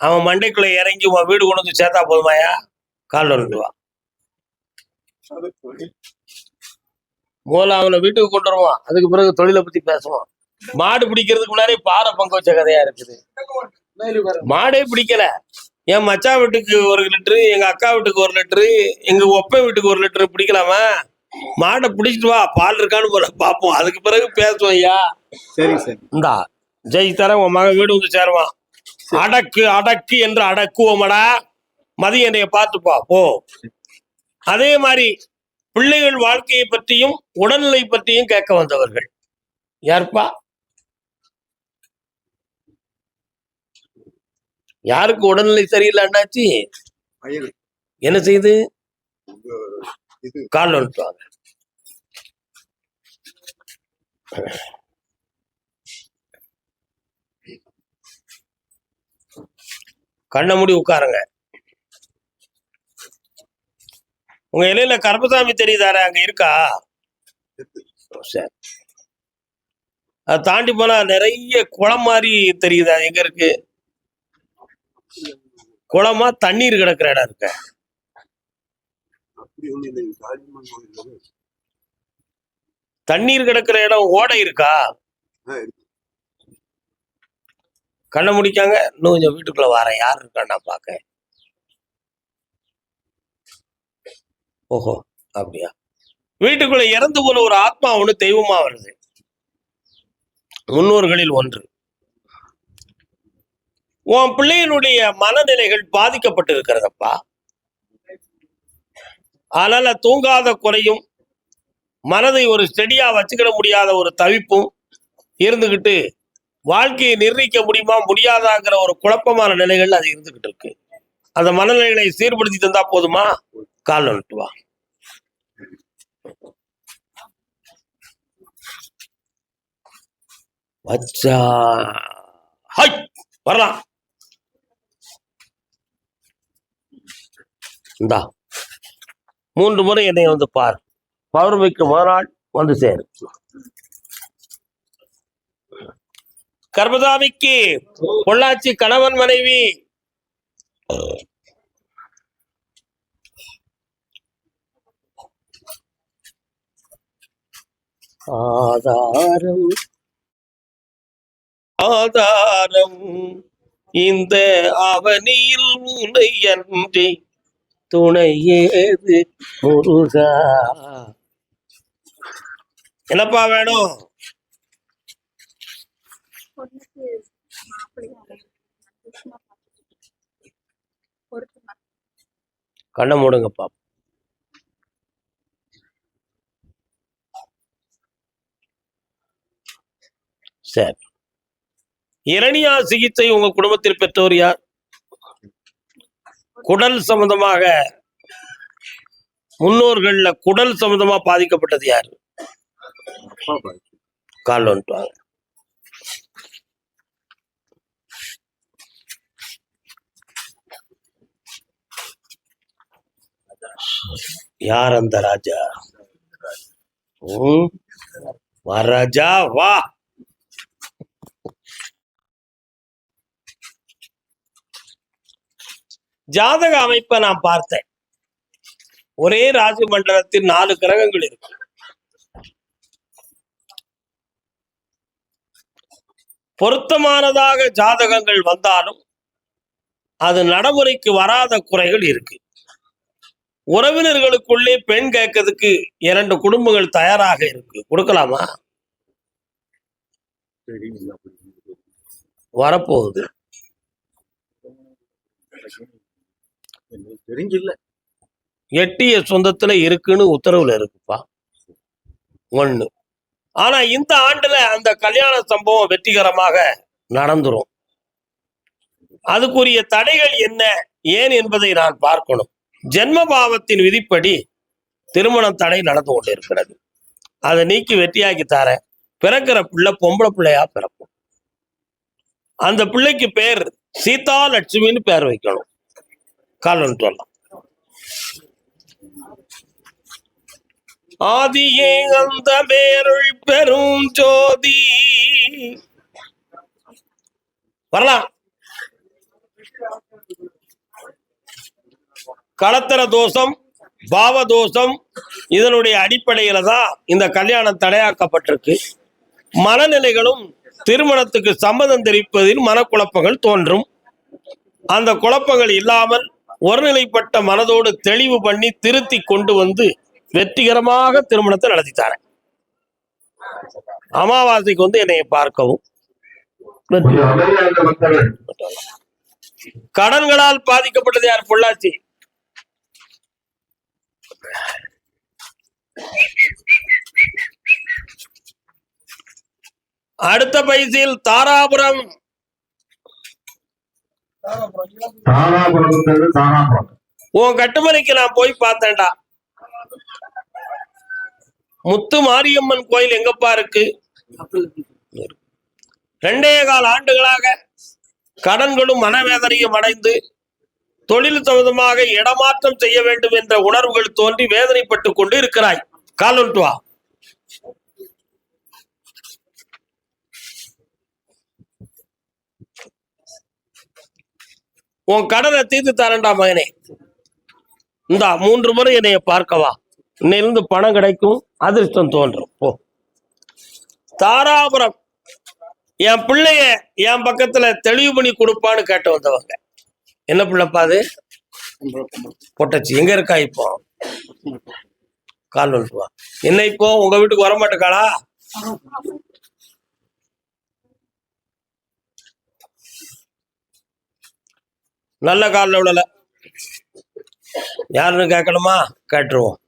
அவன் மண்டைக்குள்ள இறங்கி உன் வீடு கொண்டு வந்து சேர்த்தா போதுமாயா கால் வந்துடுவா முதல்ல அவனை வீட்டுக்கு கொண்டு வருவான். அதுக்கு பிறகு தொழிலை பத்தி பேசுவான். மாடு பிடிக்கிறதுக்கு முன்னாடி பாறை பங்கு வச்ச கதையா இருக்குது. மாடே பிடிக்கல. என் மச்சான் வீட்டுக்கு ஒரு லிட்டரு எங்க அக்கா வீட்டுக்கு ஒரு லிட்டரு எங்க ஒப்பை வீட்டுக்கு ஒரு லிட்டரு பிடிக்கலாமா? மாடை பிடிச்சிட்டு வா பால் இருக்கான்னு போல பார்ப்போம் அதுக்கு பிறகு பேசுவோம் ஐயா. சரி சரி. இந்தா ஜெய் தர உன் மகன் வீடு வந்து சேருவான். அடக்கு அடக்கு என்று அடக்குவோமடா. மதிய என்னைய பார்த்துப்பா போ. அதே மாதிரி பிள்ளைகள் வாழ்க்கையை பற்றியும் உடல்நிலை பற்றியும் கேட்க வந்தவர்கள். யாருப்பா? யாருக்கு உடல்நிலை சரியில்லை அண்ணாச்சி? என்ன செய்யுது இது. கால் வந்துட்டுவாங்க கண்ணை மூடி உட்காருங்க. உங்க இலையில கருப்பசாமி தெரியுதாரே அங்க இருக்கா? சரி. அதை தாண்டி போனா நிறைய குளம் மாதிரி தெரியுதா. எங்க இருக்கு? குளமா தண்ணீர் கிடக்குற இடம் இருக்க. தண்ணீர் கிடக்குற இடம் ஓடை இருக்கா. கண்ணை முடிக்காங்க. இன்னும் கொஞ்சம் வீட்டுக்குள்ள வரேன் யார் இருக்கான்னு நான் பார்க்க ஓஹோ அப்படியா? வீட்டுக்குள்ள இறந்து போன ஒரு ஆத்மா ஒண்ணு தெய்வமா வருது. முன்னோர்களில் ஒன்று. உன் பிள்ளையினுடைய மனநிலைகள் பாதிக்கப்பட்டு இருக்கிறதப்பா அதனால தூங்காத குறையும். மனதை ஒரு ஸ்டெடியா வச்சுக்கிட முடியாத ஒரு தவிப்பும் இருந்துகிட்டு வாழ்க்கையை நிர்ணயிக்க முடியுமா? முடியாதாங்கிற ஒரு குழப்பமான நிலைகள் அது இருந்துகிட்டு இருக்கு. அந்த மனநிலைகளை சீர்படுத்தி தந்தா போதுமா? கால் நட்டுவா வச்சா. வரலாம். இந்தா. மூன்று முறை என்னை வந்து பார். பௌர்ணமிக்கு மறுநாள் வந்து சேரு. கர்மதாமிக்கு பொள்ளாச்சி கணவன் மனைவி. ஆதாரம். ஆதாரம் இந்த அவனியில் உனை அன்றி துணை ஏது முருகா என்னப்பா வேணும்? கண்ணை மூடுங்கப்பா சரி. இரணியா சிகிச்சை உங்க குடும்பத்தில் பெற்றோர் யார்? குடல் சம்பந்தமாக முன்னோர்கள்ல குடல் சம்பந்தமா பாதிக்கப்பட்டது யாரு? கால் வந்துட்டு யார் அந்த ராஜா? வா ராஜா வா. ஜாதக அமைப்பை நான் பார்த்தேன். ஒரே ராசி மண்டலத்தில் நாலு கிரகங்கள் இருக்கு. பொருத்தமானதாக ஜாதகங்கள் வந்தாலும் அது நடைமுறைக்கு வராத குறைகள் இருக்கு. உறவினர்களுக்குள்ளே பெண் கேட்கறதுக்கு இரண்டு குடும்பங்கள் தயாராக இருக்கு. கொடுக்கலாமா? வரப்போகுது. தெரிஞ்சில்ல. எட்டிய சொந்தத்துல இருக்குன்னு உத்தரவுல இருக்குப்பா. ஒண்ணு. ஆனா இந்த ஆண்டுல அந்த கல்யாண சம்பவம் வெற்றிகரமாக நடந்துரும். அதுக்குரிய தடைகள் என்ன? ஏன் என்பதை நான் பார்க்கணும். ஜென்ம பாவத்தின் விதிப்படி திருமணம் தடை நடந்து கொண்டிருக்கிறது. அதை நீக்கி வெற்றியாக்கி தர பிறக்கிற பிள்ளை பொம்பளை பிள்ளையா பிறக்கும். அந்த பிள்ளைக்கு பேர் சீதா லட்சுமின்னு பேர் வைக்கணும். காலன் சொல்லலாம் ஆதியே அந்த பேருள் பெரும் ஜோதி. வரலாம். களத்திர தோஷம் பாவ தோஷம் இதனுடைய அடிப்படையில தான் இந்த கல்யாணம் தடையாக்கப்பட்டிருக்கு. மனநிலைகளும் திருமணத்துக்கு சம்மதம் தெரிவிப்பதில் மனக்குழப்பங்கள் தோன்றும். அந்த குழப்பங்கள் இல்லாமல் ஒருநிலைப்பட்ட மனதோடு தெளிவு பண்ணி திருத்தி கொண்டு வந்து வெற்றிகரமாக திருமணத்தை நடத்தி தரேன் அமாவாசைக்கு வந்து என்னை பார்க்கவும். கடன்களால் பாதிக்கப்பட்டது யார்? பொள்ளாச்சி. அடுத்த பைசில் தாராபுரம். உன் கட்டுமனைக்கு நான் போய் பார்த்தேன்டா. முத்து மாரியம்மன் கோயில் எங்கப்பா இருக்கு? ரெண்டே கால் ஆண்டுகளாக கடன்களும் மனவேதனையும் அடைந்து தொழில் சம்பந்தமாக இடமாற்றம் செய்ய வேண்டும் என்ற உணர்வுகள் தோன்றி வேதனைப்பட்டு கொண்டு இருக்கிறாய் காலொன்று வா. உன் கடனை தீர்த்து தரண்டா மகனே. இந்த மூன்று முறை என்னைய பார்க்கவா. இன்னிலிருந்து பணம் கிடைக்கும் அதிர்ஷ்டம் தோன்றும். போ. தாராபுரம். என் பிள்ளைய என் பக்கத்துல தெளிவு பண்ணி கொடுப்பான்னு கேட்டு வந்தவங்க. என்ன பிள்ளைப்பா அது? பொட்டச்சி. எங்க இருக்கா இப்போ? கால் வந்துட்டு என்ன இப்போ? உங்க வீட்டுக்கு வர மாட்டேக்காளா நல்ல காலில் விடல. யாருன்னு கேட்கணுமா? கேட்டுருவோம்.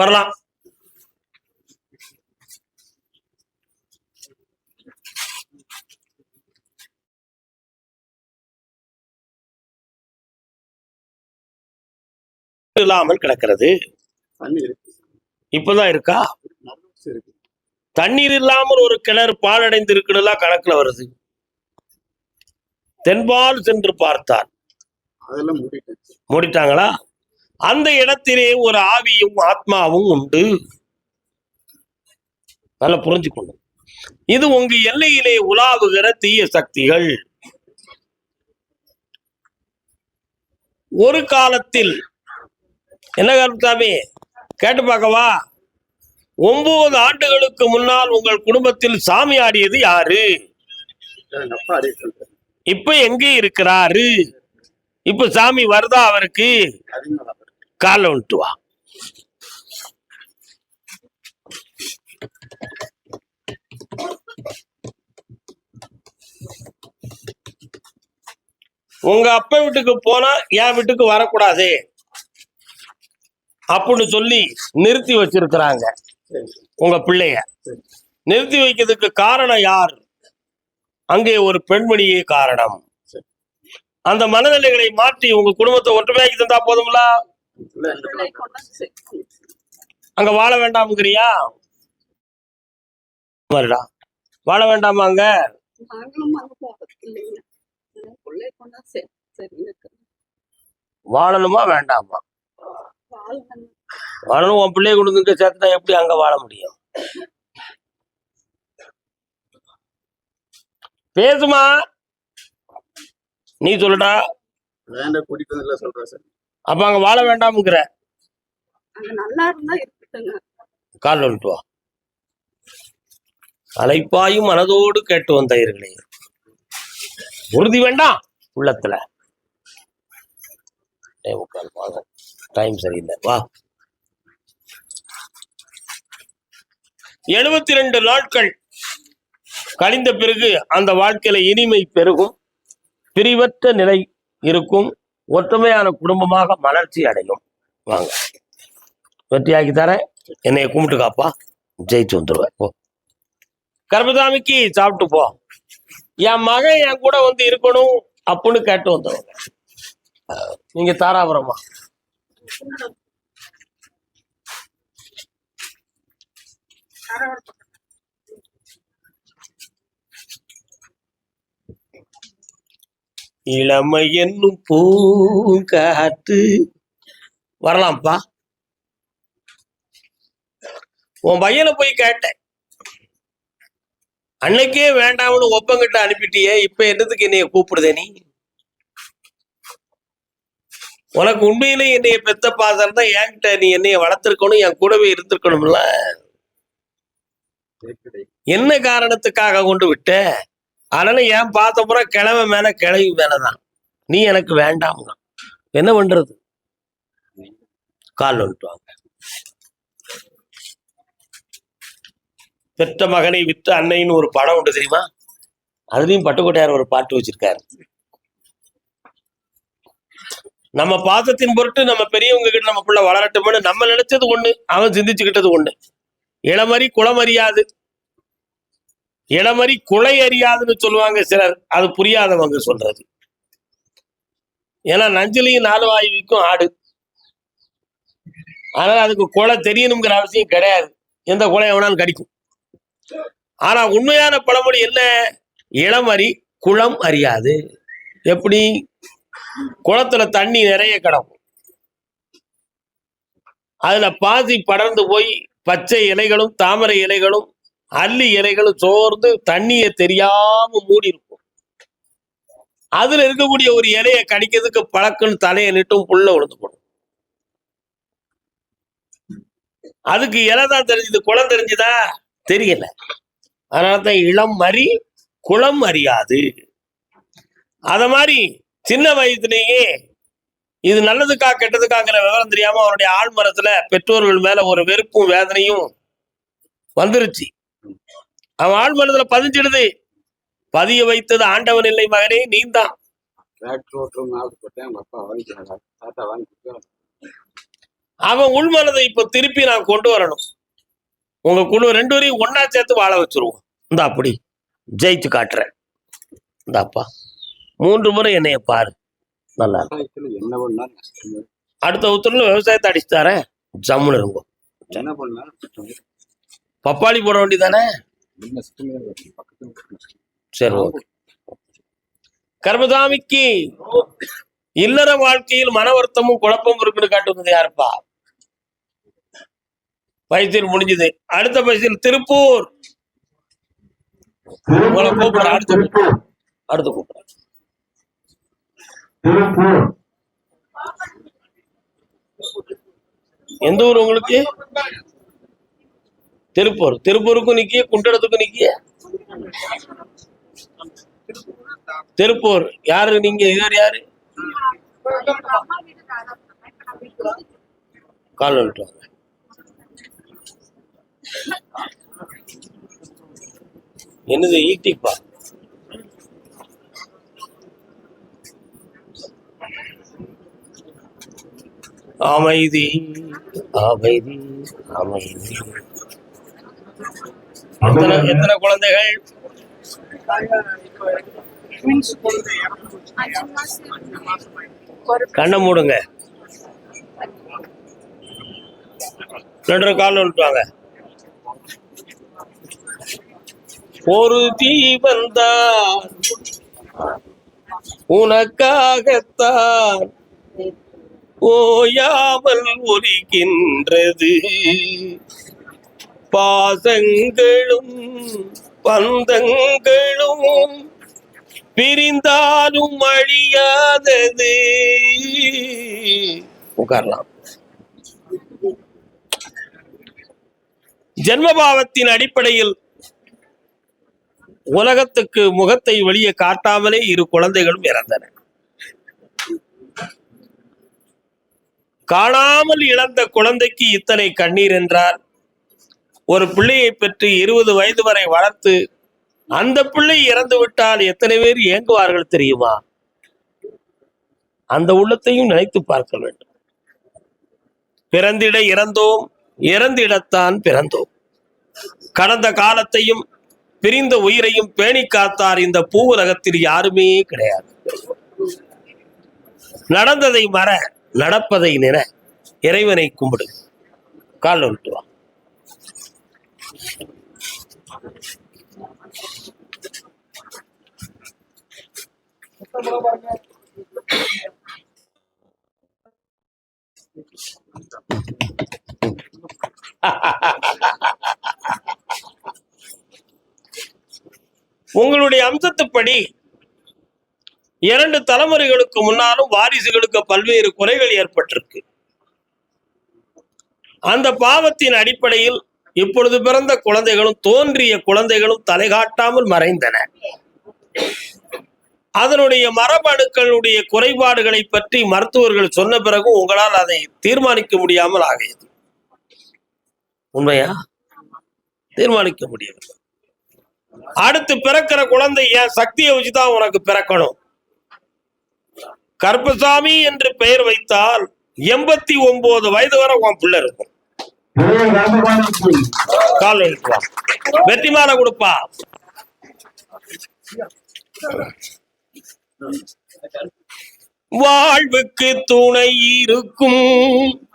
வரலாம். இல்லாமல் கிடக்கிறது. இப்பதான் இருக்கா? தண்ணீர் இல்லாமல் ஒரு கிணறு பாழடைந்து இருக்குன்னு கணக்குல வருது. தென்பால் சென்று பார்த்தார். மூடிட்டாங்களா? அந்த இடத்திலே ஒரு ஆவியும் ஆத்மாவும் உண்டு. நல்லா புரிஞ்சுக்கணும். இது உங்க எல்லையிலே உலாவுகிற தீய சக்திகள். ஒரு காலத்தில் என்ன கருப்புசாமி கேட்டு பார்க்கவா? ஒன்பது ஆண்டுகளுக்கு முன்னால் உங்கள் குடும்பத்தில் சாமி ஆடியது யாரு? இப்ப எங்க இருக்கிறாரு? இப்ப சாமி வருதா அவருக்கு? கால காலை வா. உங்க அப்பா வீட்டுக்கு போனா என் வீட்டுக்கு வரக்கூடாது. அப்படின்னு சொல்லி நிறுத்தி வச்சிருக்கிறாங்க. உங்க பிள்ளைய. நிறுத்தி வைக்கிறதுக்கு காரணம் யார்? அங்கே ஒரு பெண்மணியே காரணம். அந்த மனநிலைகளை மாற்றி உங்க குடும்பத்தை ஒற்றுமையாக்கி தந்தா சேர்த்து. அங்க வாழ வேண்டாம்ங்கிறியா? வருடா. வாழ வேண்டாமா அங்க? வாழணுமா வேண்டாமா? வாழணும் வாழணும் உன் பிள்ளைய வந்து இங்க சேர்த்துட்டா எப்படி அங்க வாழ முடியும்? பேசுமா நீ சொல்லுடா. வேண்டாம் கூட்டிட்டு வந்து சொல்றேன் சார். அப்ப அங்க வாழ வேண்டாம்ங்கிற. அங்க நல்லா இருந்தா இருக்கட்டுங்க. கால் வந்துட்டு வா. அலைப்பாயும் மனதோடு கேட்டு வந்தீர்களே உறுதி வேண்டாம் உள்ளத்துல. வாங்க. டைம் சரியில்லை. வா. எழுபத்தி ரெண்டு நாட்கள் கழிந்த பிறகு அந்த வாழ்க்கையில இனிமை பெருகும். பிரிவற்ற நிலை இருக்கும். ஒற்றுமையான குடும்பமாக மலர்ச்சி அடையும். வாங்க. வெற்றியாக்கி தரேன். என்னைய கும்பிட்டு காப்பா. ஜெயிச்சு வந்துருவேன். போ. கர்பதாமிக்கு சாப்பிட்டு போ. என் மகன் என் கூட வந்து இருக்கணும் அப்படின்னு கேட்டு வந்தவங்க. நீங்க தாராபுரமா. இளமை என்னும் பூங்காத்து. வரலாம்ப்பா. உன் பையனை போய் கேட்டேன். அன்னைக்கே வேண்டாம்னு ஒப்பங்கிட்ட அனுப்பிட்டியே இப்ப என்னத்துக்கு என்னைய கூப்பிடுதே நீ? உனக்கு உண்மையிலே என்னைய பெத்த பாசம் தான் என்கிட்ட நீ என்னைய வளர்த்திருக்கணும் என் கூடவே இருந்திருக்கணும்ல? என்ன காரணத்துக்காக கொண்டு விட்ட? அதனால என் பார்த்த பூரா கிழமை மேல கிழவி மேலதான். நீ எனக்கு வேண்டாம் என்ன பண்றது? கால் வந்துட்டு வாங்க. பெற்ற மகனை விற்ற அன்னைன்னு ஒரு படம் உண்டு தெரியுமா? அதுலயும் பட்டுக்கோட்டையார் ஒரு பாட்டு வச்சிருக்காரு. நம்ம பாசத்தின் பொருட்டு நம்ம பெரியவங்க கிட்ட நம்ம பிள்ளை வளரட்டும்னு நம்ம நினைச்சது ஒண்ணு அவன் சிந்திச்சுக்கிட்டது ஒண்ணு. இளமறி குளம் அறியாது. இளமறி குலை அறியாதுன்னு சொல்லுவாங்க சிலர். அது புரியாதவங்க சொல்றது. ஏன்னா நஞ்சிலையும் நாலு வாயுவிக்கும் ஆடு. அதனால அதுக்கு குலை தெரியணுங்கிற அவசியம் கிடையாது. எந்த குலை எவனாலும் கடிக்கும். ஆனா உண்மையான பழமொழி என்ன? இளமறி குளம் அறியாது. எப்படி? குளத்துல தண்ணி நிறைய கிடக்கும். அதுல பாசி படர்ந்து போய் பச்சை இலைகளும் தாமரை இலைகளும் அள்ளி இலைகளும் சோர்ந்து தண்ணியை தெரியாம மூடி இருக்கும். அதுல இருக்கக்கூடிய ஒரு இலையை கடிக்கிறதுக்கு பழக்குன்னு தலையை நிட்டும் புள்ள விழுந்து போடும் அதுக்கு இலை தான் குளம் தெரிஞ்சுதா? தெரியல. அதனால தான் இளம் மறி குளம் அறியாது. அத மாதிரி சின்ன வயசுலேயே இது நல்லதுக்கா கெட்டதுக்காங்கிற விவரம் தெரியாம அவருடைய ஆழ்மரத்துல பெற்றோர்கள் மேல ஒரு வெறுப்பும் வேதனையும் வந்துருச்சு. அவன் ஆழ்மரத்துல பதிஞ்சிடுது. பதிய வைத்தது ஆண்டவன் இல்லை மகனே நீந்தான். தான் அப்பா அவன் உள்மனதை இப்ப திருப்பி நான் கொண்டு வரணும். உங்க குழு ரெண்டு வரையும் ஒன்னா சேர்த்து வாழ வச்சிருவோம். இந்த அப்படி. ஜெயிச்சு காட்டுறேன். இந்தாப்பா மூன்று முறை என்னைய பாரு. நல்லா அடுத்த உத்தரவுல விவசாயத்தை அடிச்சு தரேன் ஜம்முன்னு இருக்கும் பப்பாளி போட வேண்டியதானே? சரி ஓகே. கர்மசாமிக்கு இல்லற வாழ்க்கையில் மன வருத்தமும் குழப்பமும் இருக்குன்னு காட்டுவது யாருப்பா? பைசில் முடிஞ்சது. அடுத்த பைசில் திருப்பூர். உங்களை கூப்பிடுறேன். அடுத்து கூப்பிடுறேன். அடுத்து கூப்பிடுறேன். எந்த ஊர் உங்களுக்கு? திருப்பூர். திருப்பூருக்கும் நிக்கிய குண்டடத்துக்கும் நிக்கிய? திருப்பூர். யாரு நீங்க? இவர் யாரு? கால் வந்துட்டு என்னது ஈட்டிப்பா அமைதி அமைதி அமைதி. எத்தனை எத்தனை குழந்தைகள்? கண்ணை மூடுங்க. ரெண்டு கால் விட்டுவாங்க ஒரு தீ வந்தான் உனக்காகத்தான் ஓயாமல் ஒலிக்கின்றது. பாசங்களும் பந்தங்களும் பிரிந்தாலும் அழியாதது. உட்காரலாம். ஜென்மபாவத்தின் அடிப்படையில் உலகத்துக்கு முகத்தை வெளியே காட்டாமலே இரு குழந்தைகளும் இறந்தன. காணாமல் இழந்த குழந்தைக்கு இத்தனை கண்ணீர் என்றார். ஒரு பிள்ளையை பெற்று இருபது வயது வரை வளர்த்து அந்த பிள்ளை இறந்து விட்டால் எத்தனை பேர் இயங்குவார்கள் தெரியுமா? அந்த உள்ளத்தையும் நினைத்து பார்க்க வேண்டும். பிறந்திட இறந்தோம் இறந்திடத்தான் பிறந்தோம். கடந்த காலத்தையும் பிரிந்த உயிரையும் பேணி காத்தார் இந்த பூவுலகத்தில் யாருமே கிடையாது. நடந்ததை மற நடப்பதை நின இறைவனை கும்பிடு. கால் விட்டு வா. உங்களுடைய அம்சத்துப்படி இரண்டு தலைமுறைகளுக்கு முன்னாலும் வாரிசுகளுக்கு பல்வேறு குறைகள் ஏற்பட்டிருக்கு. அந்த பாவத்தின் அடிப்படையில் இப்பொழுது பிறந்த குழந்தைகளும் தோன்றிய குழந்தைகளும் தலைகாட்டாமல் மறைந்தன. அதனுடைய மரபணுக்களுடைய குறைபாடுகளை பற்றி மருத்துவர்கள் சொன்ன பிறகு உங்களால் அதை தீர்மானிக்க முடியாமல் ஆகியது. உண்மையா? தீர்மானிக்க முடியவில்லை. அடுத்து பிறக்கிற குழந்தை என் சக்தியை வச்சுதான் உனக்கு பிறக்கணும்? கருப்பசாமி என்று பெயர் வைத்தால் எண்பத்தி ஒன்பது வயது வரை உன் பிள்ளை இருக்கும். கால் எழுப்பா வெற்றி மாலை கொடுப்பா. வாழ்வுக்கு துணை இருக்கும்.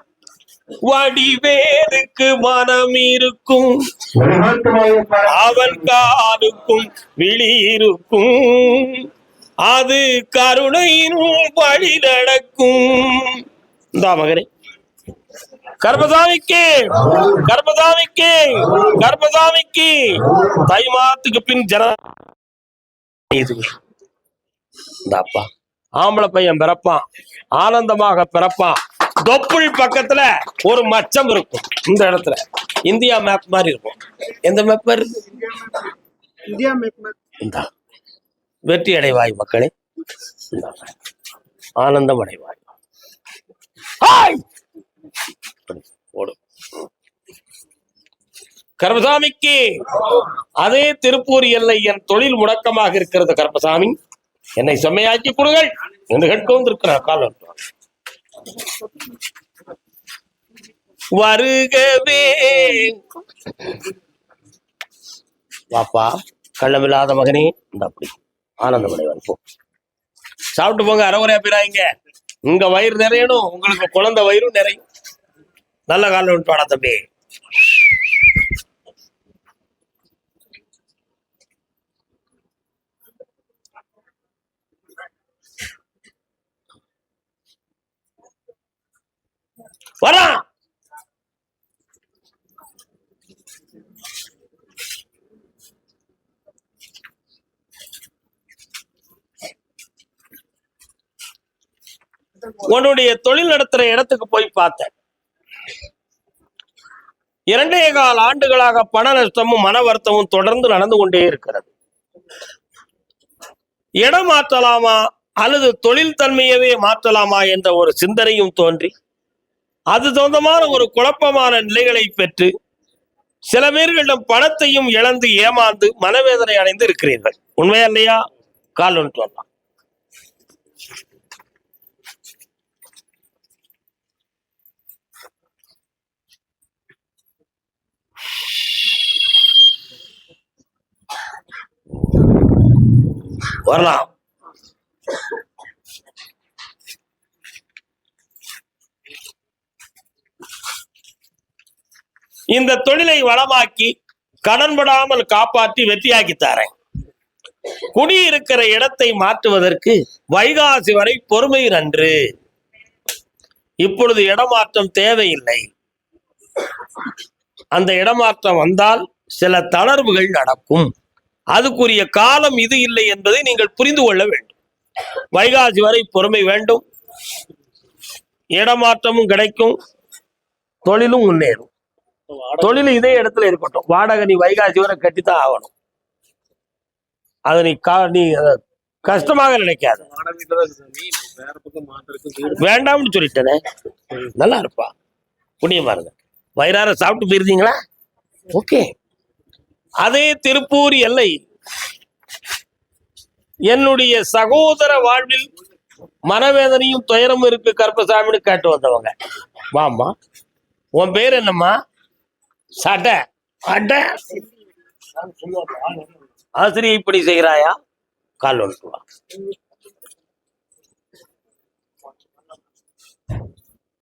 வடிவேலுக்கு மனம் இருக்கும். அவன் காலுக்கும் விழி இருக்கும். அது கருணையினும் வழி நடக்கும். இந்தா மகனே. கர்மசாமிக்கு கர்மசாமிக்கு கர்மசாமிக்கு. தை மாதத்துக்கு பின் ஜன இது இந்த அப்பா. ஆம்பளை பையன் பிறப்பான். ஆனந்தமாக பிறப்பான். தொப்புள் பக்கத்துல ஒரு மச்சம் இருக்கும். இந்த இடத்துல. இந்தியா மேப் மாதிரி இருக்கும். எந்த மேப் மாதிரி இருக்கு? இந்தியா மேப் இந்தா. வெற்றி அடைவாய் மக்களே. ஆனந்தம் அடைவாய் ஹாய்! ஓடு கர்மசாமிக்கு அதே திருப்பூர் எல்லை என் தொழில் முடக்கமாக இருக்கிறது கர்மசாமி என்னை செம்மையாக்கி கொடுங்கள் என்று கேட்டு வந்திருக்கிறார் கால் வந்துட்டார். வருகவே வாப்பா கள்ளமில்லாத மகனே இந்த அப்படி ஆனந்தமடைவான் போ சாப்பிட்டு போங்க அரைகுறையா போயிடாங்க உங்க வயிறு நிறையணும் உங்களுக்கு குழந்தை வயிறும் நிறையும். நல்ல காலம் விட்டு வாடா தம்பி. வரான் உன்னுடைய தொழில் நடத்துற இடத்துக்கு போய் பார்த்தேன். இரண்டே கால் ஆண்டுகளாக பண நஷ்டமும் மன வருத்தமும் தொடர்ந்து நடந்து கொண்டே இருக்கிறது. இடம் மாற்றலாமா? அல்லது தொழில் தன்மையவே மாற்றலாமா என்ற ஒரு சிந்தனையும் தோன்றி அது சொந்தமான ஒரு குழப்பமான நிலைகளை பெற்று சில பேர்களிடம் பணத்தையும் இழந்து ஏமாந்து மனவேதனை அடைந்து இருக்கிறீர்கள். உண்மையா இல்லையா? கால் ஒன்று வரலாம். இந்த தொழிலை வளமாக்கி கடன்படாமல் காப்பாற்றி வெற்றியாக்கி தரேன். குடியிருக்கிற இடத்தை மாற்றுவதற்கு வைகாசி வரை பொறுமை நன்று. இப்பொழுது இடமாற்றம் தேவையில்லை. அந்த இடமாற்றம் வந்தால் சில தளர்வுகள் நடக்கும். அதுக்குரிய காலம் இது இல்லை என்பதை நீங்கள் புரிந்து கொள்ள வேண்டும். வைகாசி வரை பொறுமை வேண்டும். இடமாற்றமும் கிடைக்கும். தொழிலும் முன்னேறும். தொழில் இதே இடத்துல இருக்கட்டும். வாடகை நீ வைகாசி வரை கட்டித்தான் ஆகணும். அது நீ கா நீ கஷ்டமாக நினைக்காது. வேண்டாம்னு சொல்லிட்டேனே. நல்லா இருப்பா. புண்ணியமா இருங்க. வயிறார சாப்பிட்டு போயிருந்தீங்களா? ஓகே. அதே திருப்பூர் எல்லை என்னுடைய சகோதர வாழ்வில் மனவேதனையும் துயரமும் இருக்கு கருப்பசாமின்னு கேட்டு வந்தவங்க. வாமா உன் பேர் என்னம்மா? சட. அட. ஆசிரியை இப்படி செய்கிறாயா கால் ஒன்று